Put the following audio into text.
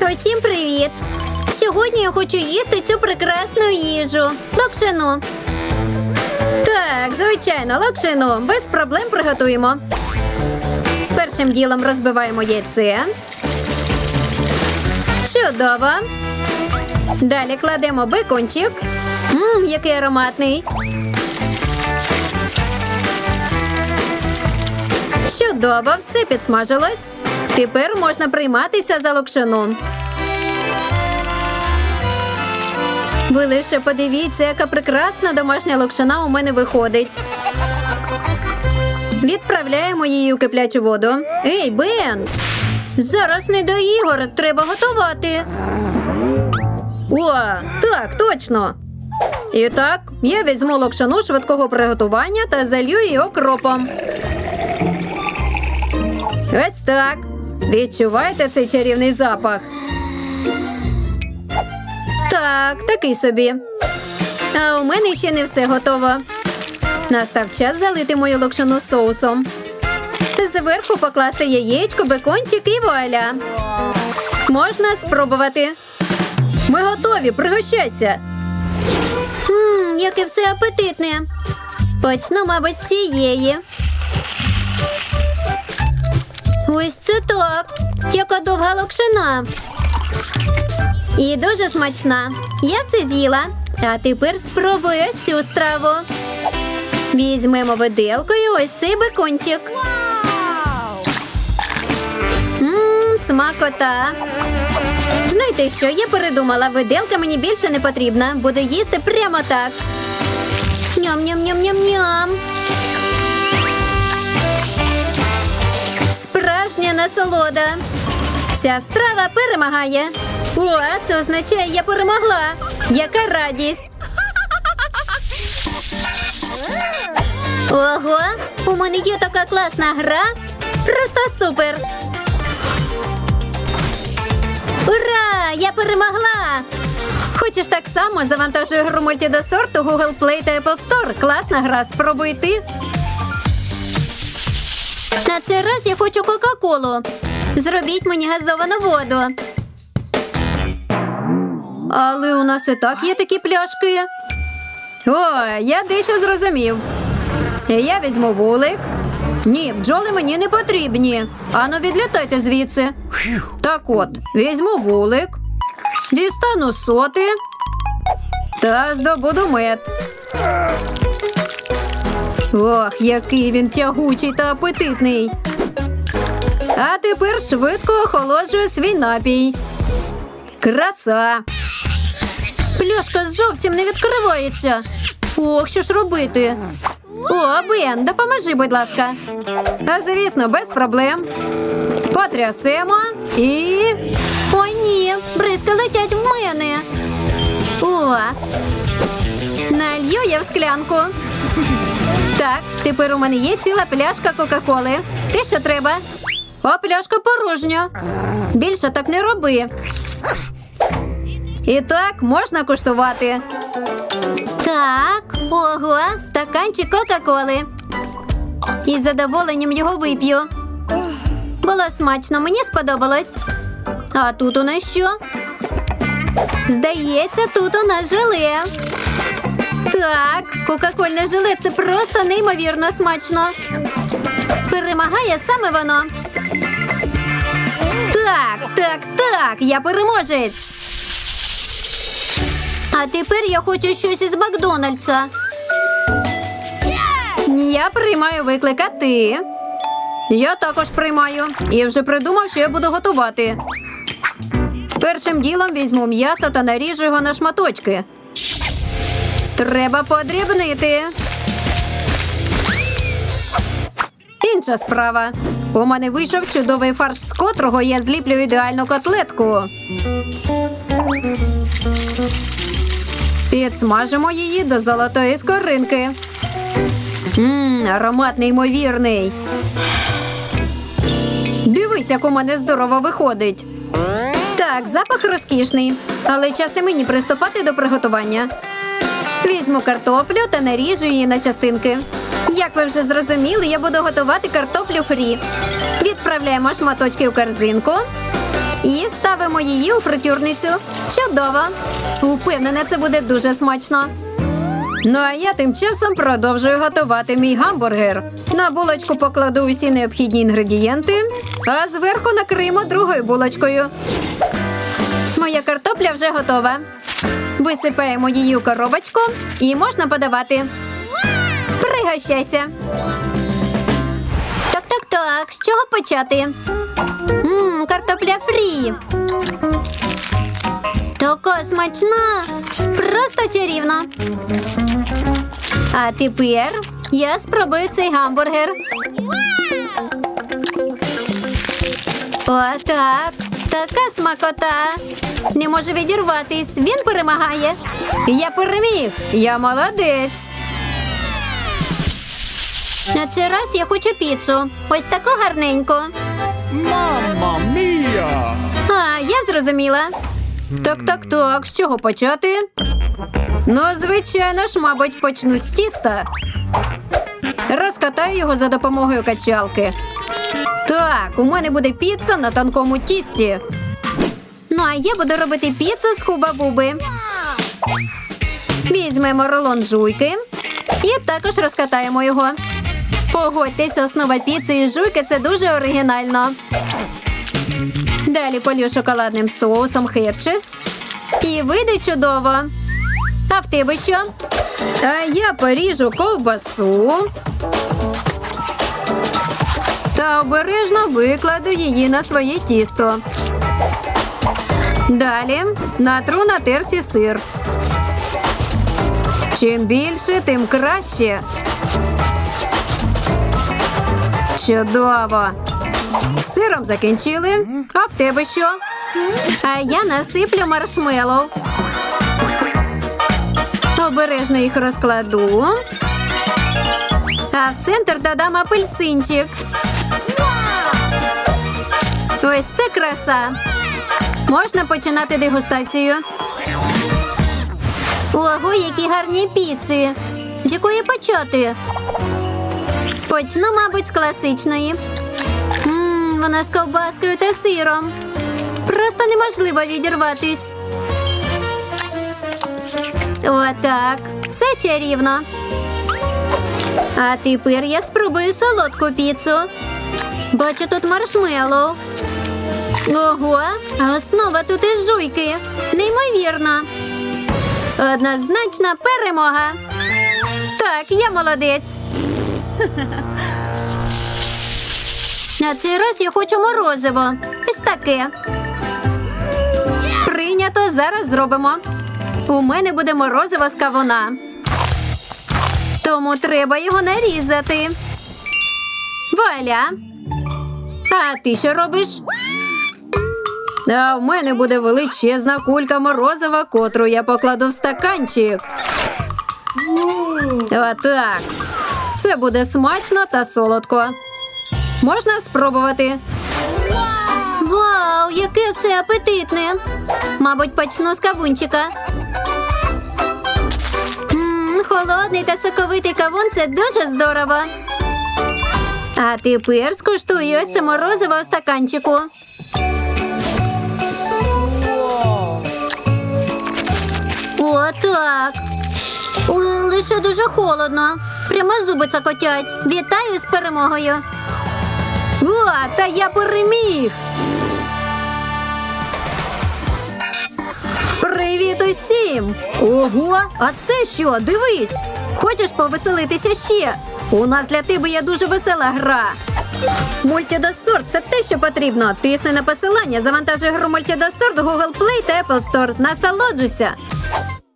Усім привіт! Сьогодні я хочу їсти цю прекрасну їжу. Локшину. Так, звичайно, локшину. Без проблем приготуємо. Першим ділом розбиваємо яйце. Чудово. Далі кладемо бекончик. Мм, який ароматний. Чудово, все підсмажилось. Тепер можна прийматися за локшину. Ви лише подивіться, яка прекрасна домашня локшина у мене виходить. Відправляємо її у киплячу воду. Ей, Бен! Зараз не до ігор, треба готувати. О, так, точно. І так, я візьму локшину швидкого приготування та залью її окропом. Ось так. Відчуваєте цей чарівний запах? Так, такий собі. А у мене ще не все готово. Настав час залити мою локшину соусом. Зверху покласти яєчко, бекончик і вуаля. Можна спробувати. Ми готові, пригощайся. Ммм, яке все апетитне. Почну, мабуть, з цієї. Яка довга локшина. І дуже смачна. Я все з'їла. А тепер спробую ось цю страву. Візьмемо виделкою ось цей бекончик. Ммм, смакота. Знаєте що, я передумала, виделка мені більше не потрібна. Буду їсти прямо так. Ням-ням-ням-ням-ням. Справжня насолода. Ця страва перемагає. О, це означає, я перемогла. Яка радість. Ого, у мене є така класна гра. Просто супер. Ура! Я перемогла! Хочеш так само завантажуй гру мультидосорту Google Play та Apple Store. Класна гра, спробуй ти. На цей раз я хочу Кока-Колу. Зробіть мені газовану воду. Але у нас і так є такі пляшки. О, я дещо зрозумів. Я візьму вулик. Ні, бджоли мені не потрібні. Ану, відлітайте звідси. Так от, візьму вулик, дістану соти та здобуду мед. Ох, який він тягучий та апетитний. А тепер швидко охолоджую свій напій. Краса. Пляшка зовсім не відкривається. Ох, що ж робити? О, Бен, допоможи, будь ласка. А звісно, без проблем. Потрясемо і. О, ні, бризки летять в мене. О, налью я в склянку. Так, тепер у мене є ціла пляшка Кока-Коли. Те, що треба. О, пляшка порожня. Більше так не роби. І так можна куштувати. Так, ого, стаканчик Кока-Коли. Із задоволенням його вип'ю. Було смачно, мені сподобалось. А тут у нас що? Здається, тут у нас желе. Так, кока-кольне желе це просто неймовірно смачно. Перемагає саме воно. Так, так, так, я переможець. А тепер я хочу щось із Макдональдса. Я приймаю виклик, а ти. Я також приймаю. І вже придумав, що я буду готувати. Першим ділом візьму м'ясо та наріжу його на шматочки. Треба подрібнити. Інша справа. У мене вийшов чудовий фарш, з котрого я зліплю ідеальну котлетку. Підсмажимо її до золотої скоринки. Ммм, аромат неймовірний. Дивись, як у мене здорово виходить. Так, запах розкішний, але час і мені приступати до приготування. Візьму картоплю та наріжу її на частинки. Як ви вже зрозуміли, я буду готувати картоплю фрі. Відправляємо шматочки у корзинку. І ставимо її у фритюрницю. Чудово! Упевнена, це буде дуже смачно. Ну а я тим часом продовжую готувати мій гамбургер. На булочку покладу усі необхідні інгредієнти, а зверху накриємо другою булочкою. Моя картопля вже готова. Висипаємо її у коробочку і можна подавати. Пригощайся. Так, так, так. З чого почати? Мм, картопля фрі. Така смачна. Просто чарівно. А тепер я спробую цей гамбургер. Отак. Така смакота. Не може відірватись. Він перемагає. Я переміг. Я молодець. На цей раз я хочу піцу. Ось таку гарненьку. Mamma mia! А, я зрозуміла. Так, так, так. З чого почати? Ну, звичайно ж, мабуть, почну з тіста. Розкатаю його за допомогою качалки. Так, у мене буде піца на тонкому тісті. Ну, а я буду робити піцу з хуба-буби. Візьмемо рулон жуйки і також розкатаємо його. Погодьтесь, основа піци і жуйки це дуже оригінально. Далі полью шоколадним соусом Хершес. І вийде чудово. А в тебе що? А я поріжу ковбасу. Та обережно викладу її на своє тісто. Далі натру на терці сир. Чим більше, тим краще. Чудово. Сиром закінчили. А в тебе що? А я насиплю маршмеллоу. Обережно їх розкладу. А в центр додам апельсинчик. Ось це краса. Можна починати дегустацію. Ого, які гарні піци. З якої почати? Почну, мабуть, з класичної. Ммм, вона з ковбаскою та сиром. Просто неможливо відірватись. Отак. Це чарівно. А тепер я спробую солодку піцу. Бачу тут маршмеллоу. Ого, а основа тут із жуйки. Неймовірно. Однозначна перемога. Так, я молодець. На цей раз я хочу морозиво. Ось таке. Прийнято, зараз зробимо. У мене буде морозиво з кавуна. Тому треба його нарізати. Валя. А ти що робиш? А в мене буде величезна кулька морозива, котру я покладу в стаканчик. Отак. Це буде смачно та солодко. Можна спробувати. Вау, яке все апетитне. Мабуть, почну з кавунчика. Холодний та соковитий кавун це дуже здорово. А тепер скуштую ось це морозиво у стаканчику. Отак. О, лише дуже холодно. Прямо зуби цокотять. Вітаю з перемогою. О, та я переміг. Привіт усім! Ого, а це що? Дивись! Хочеш повеселитися ще? У нас для тебе є дуже весела гра. Мультідосорт це те, що потрібно. Тисни на посилання, завантажуй гру Мультідосорт у Google Play та Apple Store. Насолоджуйся!